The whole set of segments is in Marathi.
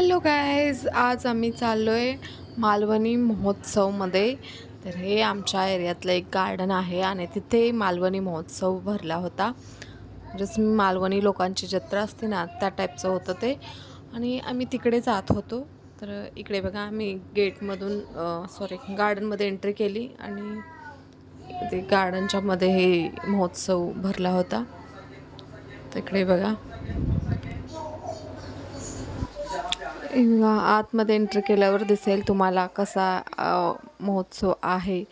हॅलो गायज आज आम्ही चाललो आहे मालवणी महोत्सवमध्ये. तर हे आमच्या एरियातलं एक गार्डन आहे आणि तिथे मालवणी महोत्सव भरला होता. जसं मालवणी लोकांची जत्रा असते ना त्या टाईपचं होतं ते. आणि आम्ही तिकडे जात होतो. तर इकडे बघा आम्ही गेटमधून सॉरी गार्डनमध्ये एंट्री केली आणि ते गार्डनच्यामध्ये हे महोत्सव भरला होता. तिकडे बघा. आतमध्ये एंट्री केल्यावर दिसेल तुम्हाला कसा महोत्सव आहे.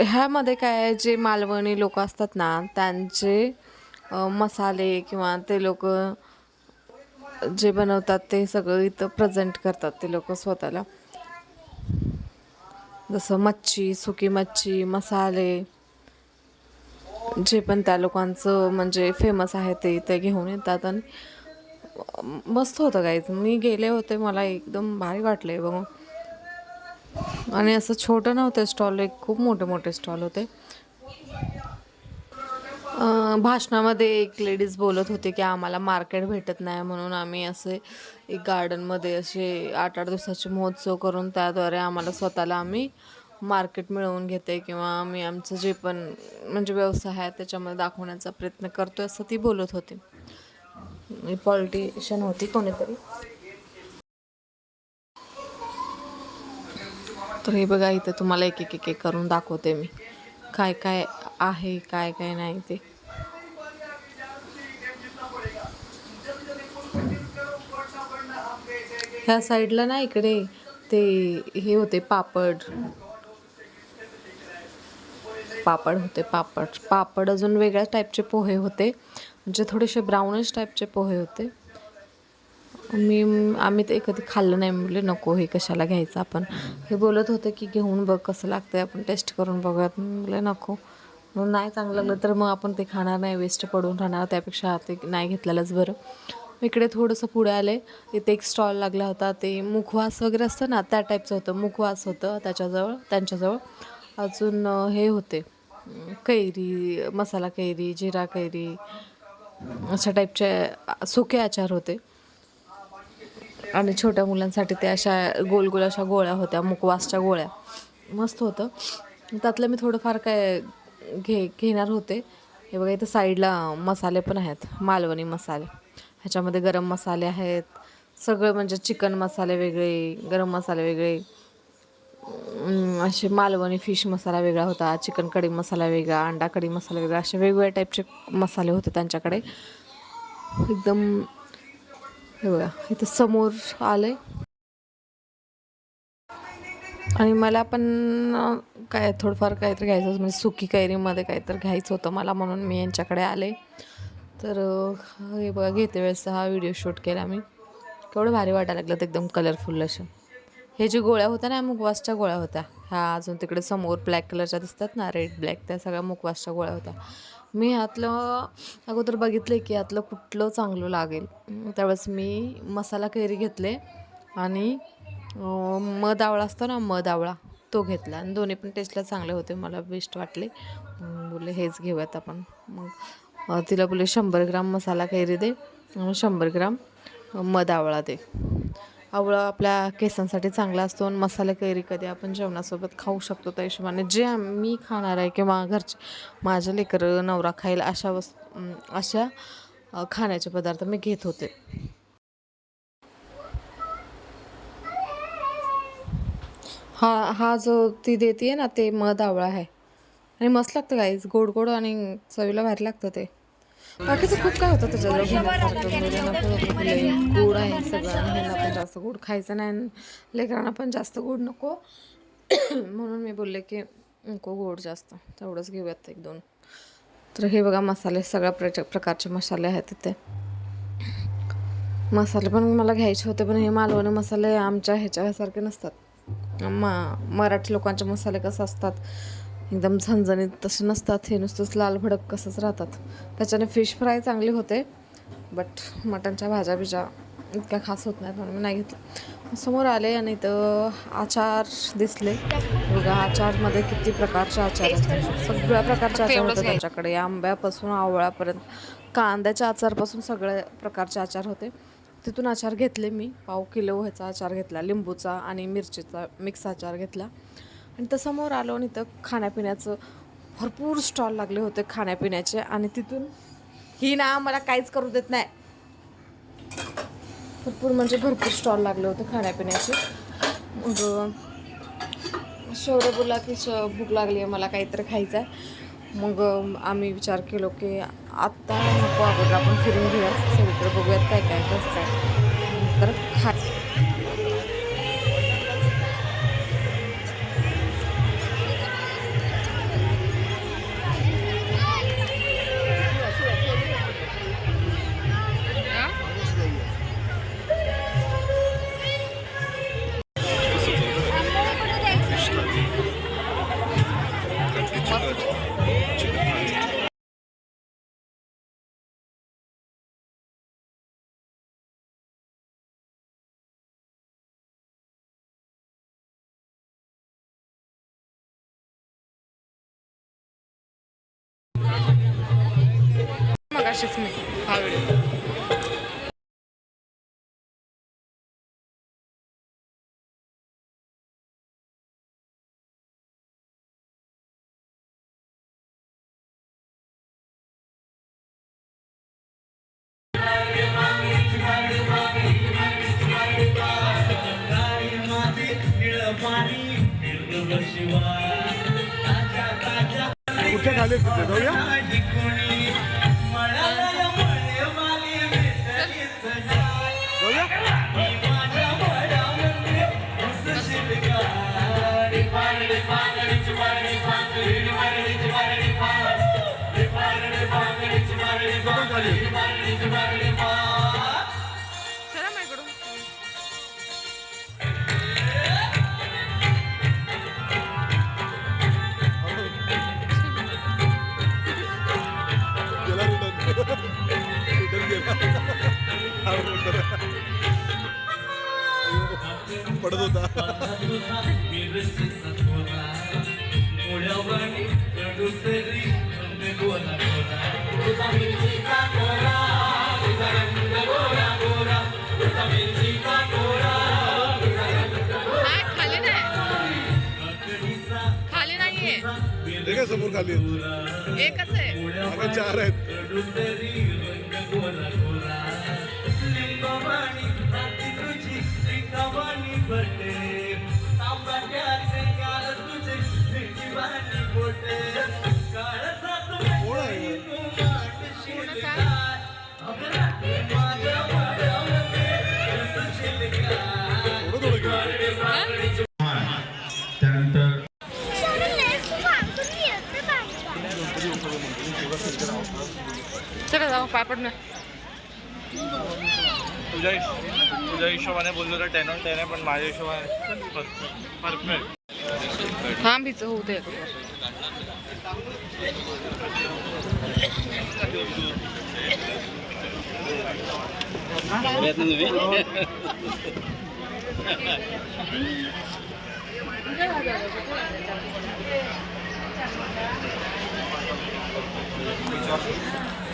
ह्यामध्ये काय आहे, जे मालवणी लोक असतात ना त्यांचे मसाले किंवा ते लोक जे बनवतात ते सगळं इथं प्रेझेंट करतात ते लोक स्वतःला. जसं मच्छी सुकी मच्छी मसाले जे पण त्या लोकांचं म्हणजे फेमस आहे ते इथे घेऊन येतात आणि मस्त होतं काहीच मी गेले होते मला एकदम भारी वाटले बघून. आणि असं छोटं नव्हतं स्टॉल एक खूप मोठे मोठे स्टॉल होते. भाषणामध्ये एक लेडीज बोलत होते की आम्हाला मार्केट भेटत नाही म्हणून आम्ही असे एक गार्डनमध्ये असे आठ आठ दिवसाचे महोत्सव करून त्याद्वारे आम्हाला स्वतःला आम्ही मार्केट मिळवून घेते किंवा आम्ही आमचं जे पण म्हणजे व्यवसाय आहे त्याच्यामध्ये दाखवण्याचा प्रयत्न करतो असं ती बोलत होती. पॉलिटिशियन होती कोणीतरी. तर हे बघा इथं तुम्हाला एक एक एक एक करून दाखवते मी. काय काय आहे काय काय नाही ते. ह्या साईडला ना इकडे ते हे होते पापड. पापड होते पापड. पापड अजून वेगळ्या टाईपचे पोहे होते. म्हणजे थोडेसे ब्राऊनिश टाईपचे पोहे होते. मी आम्ही ते कधी खाल्लं नाही. म्हणले नको हे कशाला घ्यायचं आपण? हे बोलत होते की घेऊन बघ कसं लागतंय. आपण टेस्ट करून बघूयात. मी म्हणले नको. मग नाही चांगलं लागलं तर मग आपण ते खाणार नाही. वेस्ट पडून राहणार. त्यापेक्षा ते नाही घेतलेलंच बरं. इकडे थोडंसं पुढे आले. इथे एक स्टॉल लागला होता. ते मुखवास वगैरे असतं ना त्या टाईपचं होतं. मुखवास होतं त्याच्याजवळ त्यांच्याजवळ. अजून हे होते. कैरी मसाला कैरी जिरा कैरी अशा टाईपचे सुके आचार होते. आणि छोट्या मुलांसाठी ते अशा गोल गोल अशा गोळ्या होत्या मुकवासच्या गोळ्या. मस्त होतं. त्यातलं मी थोडंफार काय घे घेणार होते. हे बघा इथं साईडला मसाले पण आहेत. मालवणी मसाले. ह्याच्यामध्ये गरम मसाले आहेत. सगळं म्हणजे चिकन मसाले वेगळे गरम मसाले वेगळे. असे मालवणी फिश मसाला वेगळा होता चिकन कढी मसाला वेगळा अंडा कढी मसाला वेगळा असे वेगवेगळ्या टाईपचे मसाले होते त्यांच्याकडे. एकदम हे बघा इथं समोर आले आणि मला पण काय थोडंफार काहीतरी घ्यायचं होतं म्हणजे सुकी कैरीमध्ये काहीतरी घ्यायचं होतं मला म्हणून मी यांच्याकडे आले. तर हे बघा घेते वेळेस हा व्हिडिओ शूट केला मी. केवढं भारी वाटायला लागलं एकदम कलरफुल असं हे जे गोळ्या होत्या ना मुखवासच्या गोळ्या होत्या. ह्या अजून तिकडे समोर ब्लॅक कलरच्या दिसतात ना रेड ब्लॅक त्या सगळ्या मुखवासच्या गोळ्या होत्या. मी ह्यातलं अगोदर बघितले की यातलं कुठलं चांगलं लागेल. त्यावेळेस मी मसाला कैरी घेतले आणि मध आवळा असतो ना मध आवळा तो घेतला. आणि दोन्ही पण टेस्टला चांगले होते मला बेस्ट वाटले. बोले बोलले हेच घेऊयात आपण. मग तिला बोलले शंभर ग्राम मसाला कैरी दे शंभर ग्राम मध आवळा दे. आवळा आपल्या केसांसाठी चांगला असतो आणि मसाला कैरी कधी आपण जेवणासोबत खाऊ शकतो त्या हिशोबाने. जे मी खाणार आहे किंवा घरचे माझ्या लेकरं नवरा खाईल अशा वस्तू अशा खाण्याचे पदार्थ मी घेत होते. हा हा जो ती देते ना ते मध आवळा आहे. आणि मस्त लागतं काहीच गोड गोड आणि चवीला भारी लागतं ते. बाकीचं खूप काय होतं त्याच्याजवळ घेण्यासारखं गोड आहे सगळं. ह्यांना पण जास्त गोड खायचं नाही लेकरांना पण जास्त गोड नको. म्हणून मी बोलले की नको गोड जास्त. तेवढंच घेऊयात एक दोन. तर हे बघा मसाले सगळ्या प्रच प्रकारचे मसाले आहेत तिथे मसाले पण मला घ्यायचे होते पण हे मालवणी मसाले आमच्या ह्याच्यासारखे नसतात. मा मराठी लोकांचे मसाले कसं असतात? एकदम झणझणीत तसे नसतात हे नुसतंच लाल भडक कसंच राहतात. त्याच्याने फिश फ्राय चांगले होते बट मटणच्या भाज्या बिज्या इतक्या खास होत नाहीत म्हणून मी नाही घेतलं समोर आले आणि इथं आचार दिसले. बघा आचारमध्ये किती प्रकारचे आचार आहेत. सगळ्या प्रकारचे आचार होते त्यांच्याकडे. आंब्यापासून आवळापर्यंत कांद्याच्या आचारपासून सगळ्या प्रकारचे आचार होते. तिथून आचार घेतले मी. पाव किलो ह्याचा आचार घेतला लिंबूचा आणि मिरचीचा मिक्स आचार घेतला. आणि तर समोर आलो आणि इथं खाण्यापिण्याचं भरपूर स्टॉल लागले होते खाण्यापिण्याचे आणि तिथून ही ना मला काहीच करू देत नाही. भरपूर म्हणजे भरपूर स्टॉल लागले होते खाण्यापिण्याचे. मग शौर्य बोला की श भूक लागली आहे मला काहीतरी खायचं आहे मग आम्ही विचार केलो की आत्ता नको अगोदर आपण फिरून घेऊया. सगळीकडे बघूयात काय काय कसं काय. तर खा मग अशीच मी हा व्हिडिओ कुठे खाली तिथे जाऊया जाऊया पडत होता. समोर खाली? एकच आहे. चार आहेत. जाऊ पापड ना तुझ्या तुझ्या हिशोबाने बोललो तर टेन ऑन टेन आहे पण माझ्या हिशोबाने परफेक्ट थांब हिचं होऊ दे. व्यासगाव पिढी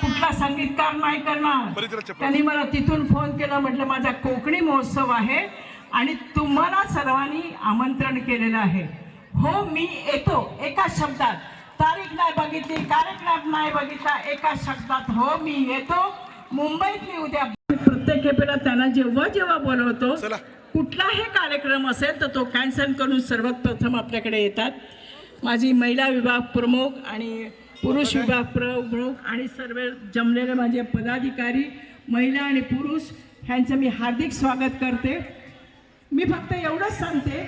कुठला संगीतकार नाही करणार. त्यांनी मला तिथून फोन केला म्हटलं माझा कोकणी महोत्सव आहे आणि तुम्हाला सर्वांनी आमंत्रण केलेलं आहे. हो मी येतो एका शब्दात. तारीख नाही बघितली कार्यक्रम नाही बघितला एका शब्दात. हो मी येतो. मुंबईत मी उद्या प्रत्येक खेपेला त्यांना जेव्हा जेव्हा बोलवतो. कुठलाही कार्यक्रम असेल तर तो कॅन्सल करून सर्वात प्रथम आपल्याकडे येतात. माझी महिला विभाग प्रमुख आणि पुरुष विभाग प्रमुख आणि सर्व जमलेले माझे पदाधिकारी महिला आणि पुरुष ह्यांचं मी हार्दिक स्वागत करते. मी फक्त एवढंच सांगते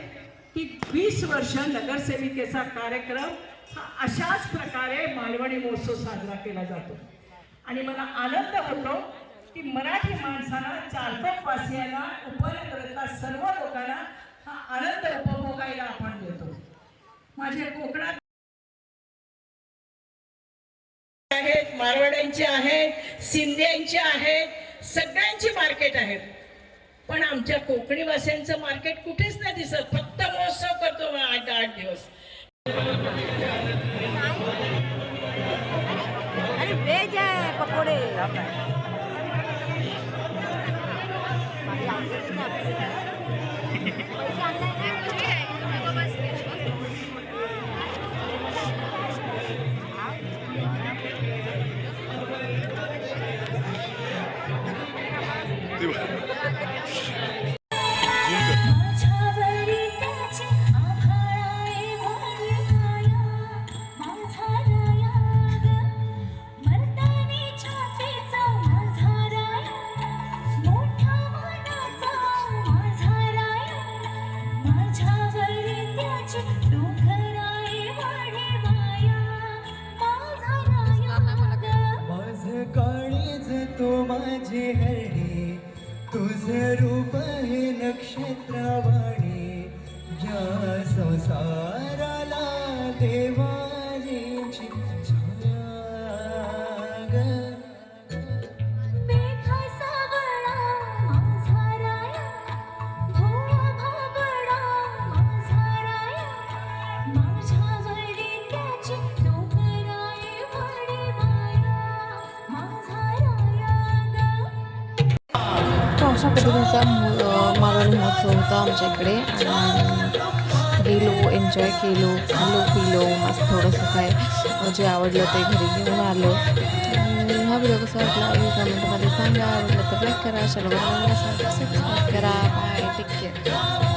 की वीस वर्ष नगरसेविकेचा कार्यक्रम हा अशाच प्रकारे मालवणी महोत्सव साजरा केला जातो. आणि मला आनंद होतो की मराठी माणसाला चारकोपवासियांना उपनगरातल्या सर्व लोकांना हा आनंद उपभोगायला आपण माझे कोकणात मारवाड्यांचे आहेत सिंध्यांचे आहेत सगळ्यांची मार्केट आहेत पण आमच्या कोकणी भाषांचं मार्केट कुठेच नाही दिसत. फक्त महोत्सव करतो मग आठ आठ दिवस. अरे वेज आहे पकोडे. Brasil. ग. तर अशा पद्धतीचा मु- अं, मालवणी महोत्सव होता आमच्या इकडे आणि गेलो एन्जॉय केलो खालो पिलो मस्त थोडंसं काय जे आवडलं ते घरी घेऊन आलो. हा व्हिडिओ कसा वाटला कमेंटमध्ये सांगा. आवडलं तर लाईक करा चॅनलवर सबस्क्राईब करा. Bye take care